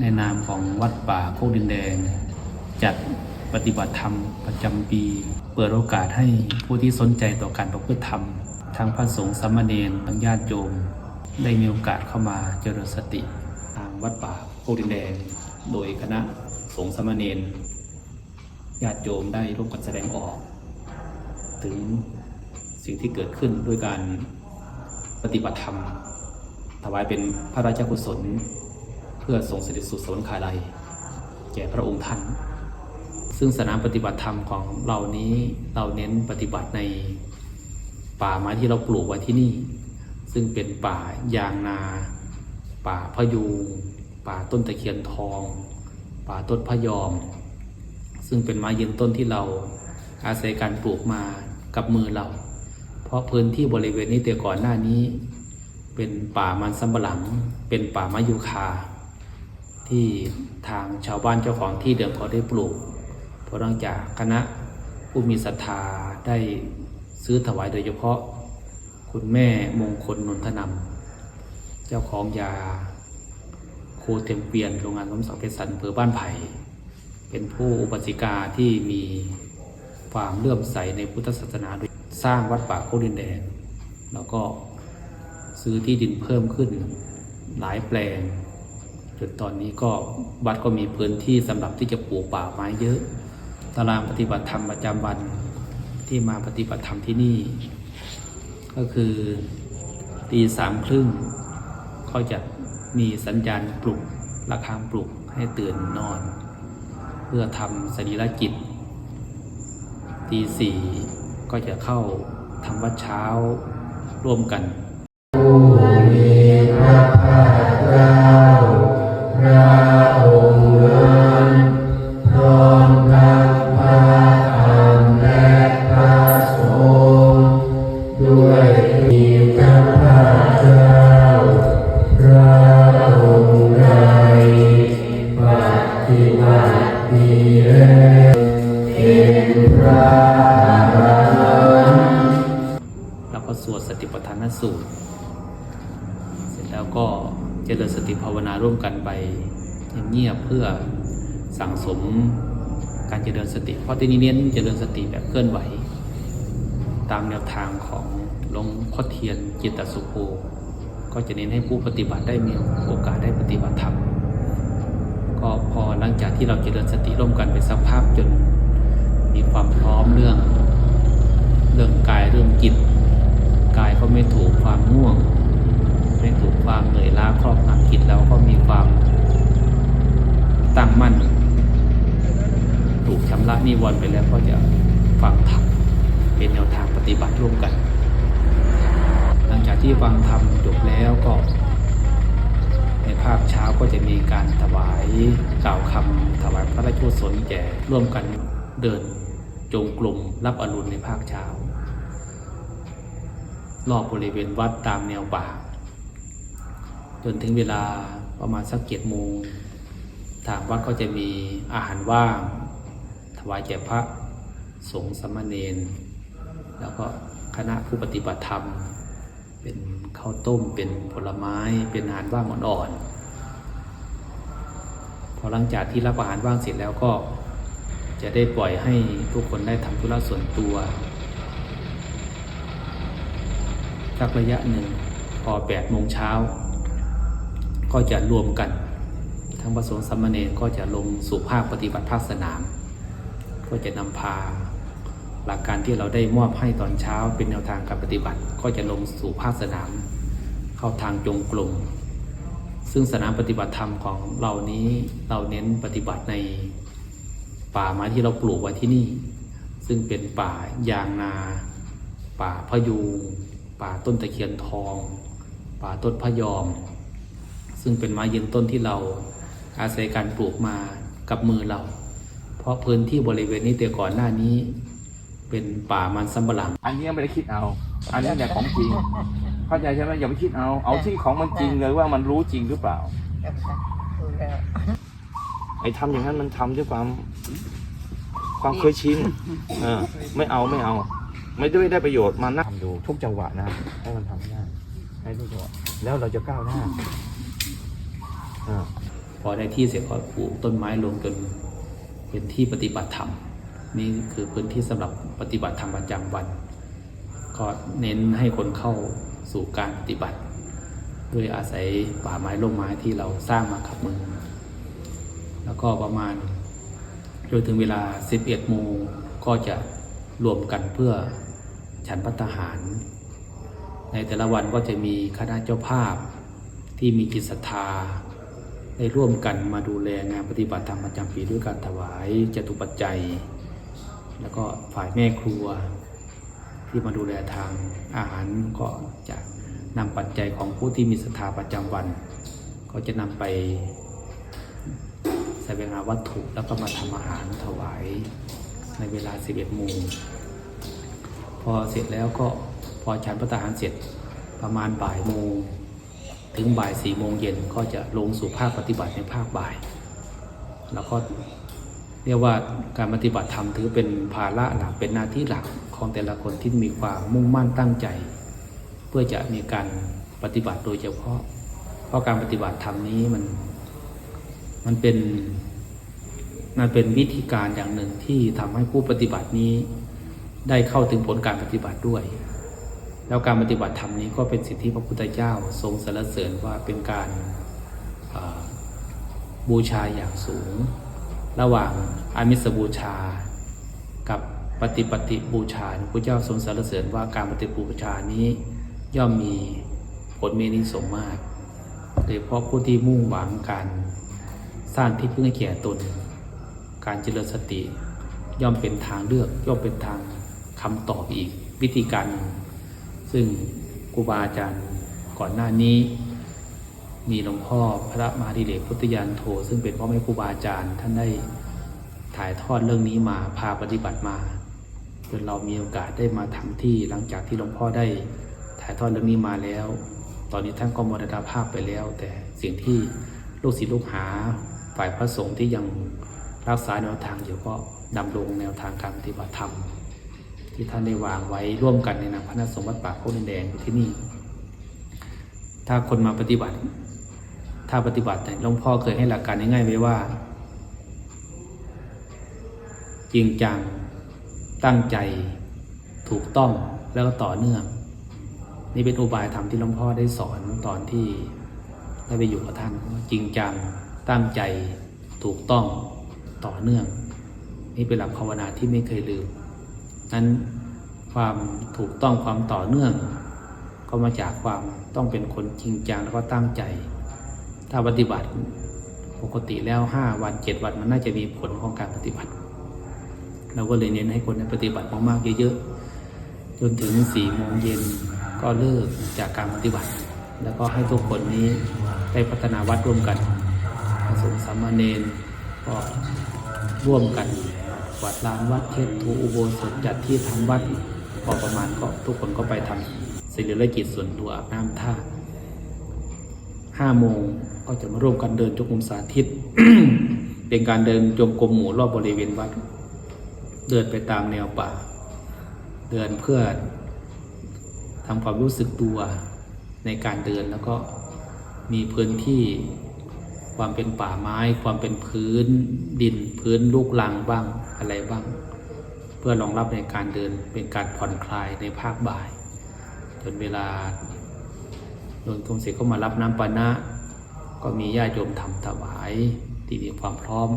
ในนามของวัดป่าโคกดินแดง จัดปฏิบัติธรรมประจำปี เปิดโอกาสให้ผู้ที่สนใจต่อการประพฤติธรรม ทั้งพระสงฆ์สามเณรทั้งญาติโยมได้มีโอกาสเข้ามาเจริญสติทางวัดป่าโคกดินแดง โดยคณะสงฆ์สามเณรญาติโยมได้ร่วมกันแสดงออก ถึงสิ่งที่เกิดขึ้นด้วยการปฏิบัติธรรมถวายเป็นพระราชกุศล เพื่อส่งเสด็จสู่สวรรคาลัย แก่พระองค์ท่าน ซึ่งสนามปฏิบัติธรรมของเรานี้เราเน้นปฏิบัติในป่าไม้ที่เราปลูกไว้ที่นี่ ซึ่งเป็นป่ายางนา ป่าพะยูงป่าต้นตะเคียนทอง ป่าต้นพะยอม ซึ่งเป็นไม้ยืนต้นที่เราอาศัยการปลูกมากับมือเรา เพราะพื้นที่บริเวณนี้แต่ก่อนหน้านี้ เป็นป่ามันสำปะหลัง เป็นป่ามะยูคา ที่ทางชาวบ้านเจ้าของที่เดิมเขาได้ปลูก เพราะหลังจากคณะผู้มีศรัทธาได้ซื้อถวายโดยเฉพาะ คุณแม่มงคลนนทนำเจ้าของยาโคเทมเปียนโรงงานสมศักดิ์เพชรสันอำเภอบ้านไผ่เป็นผู้อุปสิกาที่มีความเลื่อมใสในพุทธศาสนาโดยสร้างวัดป่าโคดินแดงแล้วก็ซื้อที่ดินเพิ่มขึ้นหลายแปลง จนตอนนี้ก็วัดก็มีพื้นที่สำหรับที่จะปลูกป่าไม้เยอะ ตารางปฏิบัติธรรมประจำวันที่มาปฏิบัติธรรมที่นี่ ก็คือตีสามครึ่งเขาจะมีสัญญาณปลุกระฆังปลุกให้ตื่นนอน เพื่อทำสรีระกิจตีสี่ก็จะเข้าทำวัดเช้าร่วมกัน เงียบเพื่อสั่งสมการเจริญสติ เพราะที่นี้เน้นเจริญสติแบบเคลื่อนไหว ตามแนวทางของหลวงพ่อเทียนจิตตสุโภก็จะเน้นให้ผู้ปฏิบัติได้มีโอกาสได้ปฏิบัติธรรมก็พอหลังจากที่เราเจริญสติร่วมกันไปสักพักจนมีความพร้อมเรื่อง เรื่องกายเรื่องจิตกายก็ไม่ถูกความง่วง ไม่ถูกความเหนื่อยล้าครอบงำจิตแล้วก็มีความ ตั้งมั่น ถูกชำระนิวรณ์ไปแล้วก็จะฟังธรรมเป็นแนวทางปฏิบัติร่วมกัน หลังจากที่ฟังธรรมจบแล้วก็ ในภาคเช้าก็จะมีการถวายกล่าวคำถวายพระราชกุศลแก่ร่วมกันเดินจงกรมรับอรุณในภาคเช้า รอบบริเวณวัดตามแนวป่าจนถึงเวลาประมาณสักเจ็ดโมง ทางวัดก็จะมีอาหารว่าง ถวายแก่พระสงฆ์สามเณรแล้วก็คณะผู้ปฏิบัติธรรม เป็นข้าวต้มเป็นผลไม้เป็นอาหารว่างอ่อนๆพอหลังจากที่รับอาหารว่างเสร็จแล้วก็จะได้ปล่อยให้ทุกคนได้ทำธุระส่วนตัวสักระยะหนึ่งพอแปดโมงเช้า ก็จะรวมกัน ทั้งประสงฆ์สามเณรก็จะลงสู่ภาคปฏิบัติภาคสนาม ก็จะนำพาหลักการที่เราได้มอบให้ตอนเช้าเป็นแนวทางการปฏิบัติ ก็จะลงสู่ภาคสนาม เข้าทางจงกรมซึ่งสนามปฏิบัติธรรมของเรานี้เราเน้นปฏิบัติในป่าไม้ที่เราปลูกไว้ที่นี่ ซึ่งเป็นป่ายางนา ป่าพะยูงป่าต้นตะเคียนทอง ป่าต้นพะยอม ซึ่งเป็นไม้ยืนต้นที่เรา อาศัยการปลูกมากับมือเรา เพราะพื้นที่บริเวณนี้แต่ก่อนหน้านี้ เป็นป่ามันสำปะหลัง อันนี้ไม่ได้คิดเอา อันนี้แต่ของจริงเข้าใจใช่ไหมอย่าไปคิดเอาเอาที่ของมันจริงเลยว่ามันรู้จริงหรือเปล่ารู้แล้วไอ้ทำอย่างนั้นมันทำด้วยความ ความเคยชินเออไม่เอาไม่เอา ไม่ได้ได้ประโยชน์มานั่งทำดูทุกจังหวะนะให้มันทำได้ให้ทุกจังหวะแล้วเราจะก้าวหน้าอ่า พอได้ที่เสร็จก็ปลูกต้นไม้ลงจนเป็นที่ปฏิบัติธรรมนี่คือพื้นที่สำหรับปฏิบัติธรรมประจำวัน ก็เน้นให้คนเข้าสู่การปฏิบัติด้วยอาศัยป่าไม้ร่มไม้ที่เราสร้างมากับมือ แล้วก็ประมาณจนถึงเวลา 11 โมงก็จะรวมกันเพื่อฉันพัตตาหาร ในแต่ละวันก็จะมีคณะเจ้าภาพที่มีจิตศรัทธา ได้ร่วมกันมาดูแลงานปฏิบัติธรรมประจำปีด้วยการถวายจตุปัจจัย แล้วก็ฝ่ายแม่ครัว ที่มาดูแลทางอาหารก็จะนำปัจจัยของผู้ที่มีศรัทธาประจำวัน ก็จะนำไปแสวงหาวัตถุแล้วก็มาทำอาหารถวายในเวลา 11โมงพอเสร็จแล้วก็พอฉันพระทหารเสร็จประมาณบ่ายโมง ถึงบ่ายสี่โมงเย็นก็จะลงสู่ภาคปฏิบัติในภาคบ่าย แล้วก็เรียกว่าการปฏิบัติธรรมถือเป็นภาระหลักเป็นหน้าที่หลักของแต่ละคนที่มีความมุ่งมั่นตั้งใจ เพื่อจะมีการปฏิบัติโดยเฉพาะ เพราะการปฏิบัติธรรมนี้มันมันเป็นมันเป็นวิธีการอย่างหนึ่งที่ทำให้ผู้ปฏิบัตินี้ได้เข้าถึงผลการปฏิบัติด้วย แล้วการปฏิบัติธรรมนี้ก็เป็นสิที่พระพุทธเจ้าทรงสรรเสริญว่าเป็นการบูชาอย่างสูง ระหว่างอามิสบูชา กับปฏิปฏิบูชาพระเจ้าทรงสรรเสริญว่าการปฏิบูชานี้ย่อมมีผลมีนิสงมากโดยเฉพาะผู้ที่มุ่งหวังการสร้างที่พึ่งให้แก่ตน การเจริญสติ ย่อมเป็นทางเลือกย่อมเป็นทางคำตอบอีกวิธีการ ซึ่งครูบาอาจารย์ก่อนหน้านี้ มีหลวงพ่อพระมาดิเรกพุทธยานโท ซึ่งเป็นพ่อแม่ครูบาอาจารย์ ท่านได้ถ่ายทอดเรื่องนี้มาพาปฏิบัติมาจนเรามีโอกาสได้มาทำที่หลังจากที่หลวงพ่อได้ถ่ายทอดเรื่องนี้มาแล้ว ตอนนี้ท่านก็มรณภาพไปแล้ว แต่สิ่งที่ลูกศิษย์ลูกหาฝ่ายพระสงฆ์ที่ยังรักษาแนวทางอยู่ก็ดำรงแนวทางการปฏิบัติธรรม ที่ท่านได้วางไว้ร่วมกันในนามคณะสงฆ์วัดป่าโคกดินแดงอยู่ที่นี่ ถ้าคนมาปฏิบัติ ถ้าปฏิบัติเนี่หลวงพ่อเคยให้หลักการง่ายๆไว้ว่า จริงจังตั้งใจถูกต้องแล้วก็ต่อเนื่อง นี่เป็นอุบายธรรมที่หลวงพ่อได้สอนตอนที่ได้ไปอยู่กับท่านว่าจริงจังตั้งใจถูกต้องต่อเนื่อง นี่เป็นหลักภาวนาที่ไม่เคยลืม นั้นความถูกต้องความต่อเนื่อง ก็มาจากความต้องเป็นคนจริงจังแล้วก็ตั้งใจ ถ้าปฏิบัติปกติแล้วห้าวันเจ็ดวันมันน่าจะมีผลของการปฏิบัติ เราก็เลยเน้นให้คนได้ปฏิบัติมากๆเยอะๆจนถึงสี่โมงเย็นก็เลิกจากการปฏิบัติ แล้วก็ให้ทุกคนนี้ได้พัฒนาวัดร่วมกันพระสงฆ์สามเณรก็ร่วมกัน วัดลานวัดเทศทูอุโบสถจัดที่ทำวัดพอประมาณก็ทุกคนก็ไปทำศิลกิจส่วนตัวอาบน้ำท่าห้าโมงก็จะมาร่วมกันเดินจงกรมสาธิต เป็นการเดินจงกรมหมู่รอบบริเวณวัด เดินไปตามแนวป่า เดินเพื่อทำความรู้สึกตัวในการเดินแล้วก็มีพื้นที่ ความเป็นป่าไม้ ความเป็นพื้นดินพื้นลูกลังบ้างอะไรบ้าง เพื่อรองรับในการเดินเป็นการผ่อนคลายในภาคบ่าย จนเวลาโดนกรมศิลป์ก็มารับน้ำปานะ ก็มีญาติโยมทำถวายที่มีความพร้อม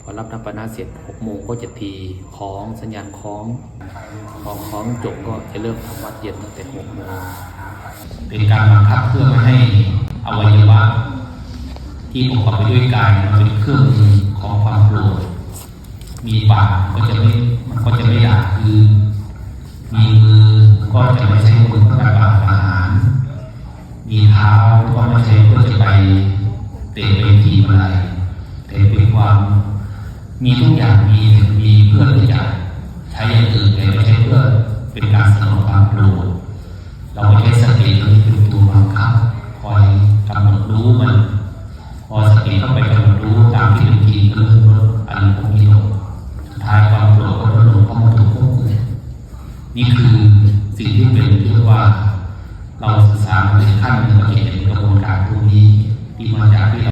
พอรับน้ำปานะเสร็จ6โมงก็จะทีของสัญญาณของของของจบก็จะเริ่มทำวัดเย็นตั้งแต่6โมงเป็นการบังคับเพื่อไม่ให้อวัยวะ ที่ประกอบไปด้วยกายมันเป็นเครื่องมือของความโกรธมีปากก็จะไม่มันก็จะไม่ด่าคือมีมือก็จะไม่ใช้มือเพื่อการปราบอาหาร มีเท้าก็ไม่ใช่เพื่อจะไปเตะไปทีอะไรแต่เป็นความมีทุกอย่างมีมีเพื่อที่จะใช้อย่างอื่นแต่ไม่ใช่เพื่อเป็นการสนองความโกรธเราใช้สติตรงนี้เป็นตัวบังคับคอยกำหนดรู้มัน พอสติเข้าไปกำหนดรู้ตามที่เป็นทีก็เริ่มลดอารมณ์พวกนี้ลงสุดท้ายความโกรธก็ลดลงเพราะมันถูกควบคุมนี่คือสิ่งที่เป็นเรียกว่า เ